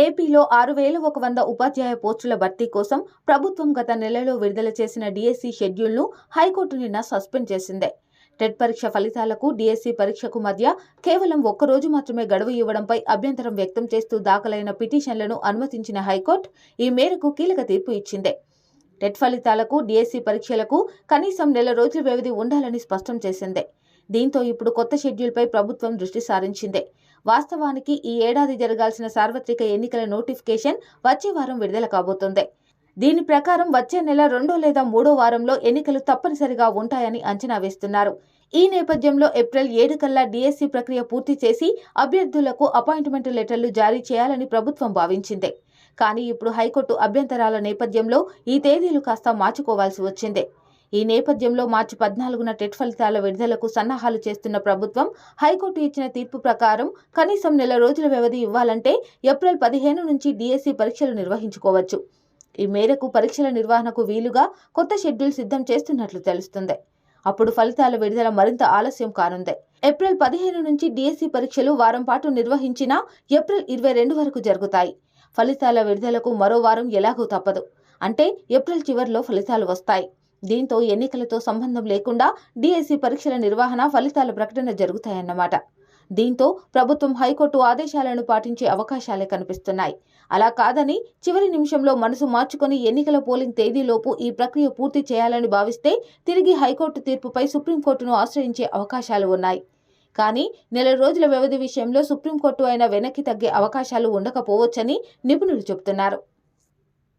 ఏపీలో ఆరు వేల ఒక వంద ఉపాధ్యాయ పోస్టుల భర్తీ కోసం ప్రభుత్వం గత నెలలో విడుదల చేసిన డిఎస్సి షెడ్యూల్ను హైకోర్టు నిన్న సస్పెండ్ చేసింది. టెట్ పరీక్ష ఫలితాలకు డిఎస్సి పరీక్షకు మధ్య కేవలం ఒక్క రోజు మాత్రమే గడువు ఇవ్వడంపై అభ్యంతరం వ్యక్తం చేస్తూ దాఖలైన పిటిషన్లను అనుమతించిన హైకోర్టు ఈ మేరకు కీలక తీర్పు ఇచ్చింది. టెట్ ఫలితాలకు డిఎస్సి పరీక్షలకు కనీసం నెల రోజుల వ్యవధి ఉండాలని స్పష్టం చేసింది. దీంతో ఇప్పుడు కొత్త షెడ్యూల్పై ప్రభుత్వం దృష్టి సారించింది. వాస్తవానికి ఈ ఏడాది జరగాల్సిన సార్వత్రిక ఎన్నికల నోటిఫికేషన్ వచ్చే వారం విడుదల కాబోతోంది. దీని ప్రకారం వచ్చే నెల రెండో లేదా మూడో వారంలో ఎన్నికలు తప్పనిసరిగా ఉంటాయని అంచనా వేస్తున్నారు. ఈ నేపథ్యంలో ఏప్రిల్ ఏడు కల్లా డిఎస్సి ప్రక్రియ పూర్తి చేసి అభ్యర్థులకు అపాయింట్మెంట్ లెటర్లు జారీ చేయాలని ప్రభుత్వం భావించింది. కానీ ఇప్పుడు హైకోర్టు అభ్యంతరాల నేపథ్యంలో ఈ తేదీలు కాస్త మార్చుకోవాల్సి వచ్చింది. ఈ నేపథ్యంలో మార్చి పద్నాలుగున టెట్ ఫలితాల విడుదలకు సన్నాహాలు చేస్తున్న ప్రభుత్వం హైకోర్టు ఇచ్చిన తీర్పు ప్రకారం కనీసం నెల రోజుల వ్యవధి ఇవ్వాలంటే ఏప్రిల్ పదిహేను నుంచి డిఎస్సి పరీక్షలు నిర్వహించుకోవచ్చు. ఈ మేరకు పరీక్షల నిర్వహణకు వీలుగా కొత్త షెడ్యూల్ సిద్ధం చేస్తున్నట్లు తెలుస్తుంది. అప్పుడు ఫలితాల విడుదల మరింత ఆలస్యం కానుంది. ఏప్రిల్ పదిహేను నుంచి డిఎస్సి పరీక్షలు వారం పాటు నిర్వహించినా ఏప్రిల్ ఇరవై రెండు వరకు జరుగుతాయి. ఫలితాల విడుదలకు మరో వారం ఎలాగూ తప్పదు. అంటే ఏప్రిల్ చివరిలో ఫలితాలు వస్తాయి. దీంతో ఎన్నికలతో సంబంధం లేకుండా డిఎస్సి పరీక్షల నిర్వహణ ఫలితాల ప్రకటన జరుగుతాయన్నమాట. దీంతో ప్రభుత్వం హైకోర్టు ఆదేశాలను పాటించే అవకాశాలే కనిపిస్తున్నాయి. అలా కాదని చివరి నిమిషంలో మనసు మార్చుకొని ఎన్నికల పోలింగ్ తేదీలోపు ఈ ప్రక్రియ పూర్తి చేయాలని భావిస్తే తిరిగి హైకోర్టు తీర్పుపై సుప్రీంకోర్టును ఆశ్రయించే అవకాశాలు ఉన్నాయి. కానీ నెల రోజుల వ్యవధి విషయంలో సుప్రీంకోర్టు అయినా వెనక్కి తగ్గే అవకాశాలు ఉండకపోవచ్చని నిపుణులు చెబుతున్నారు.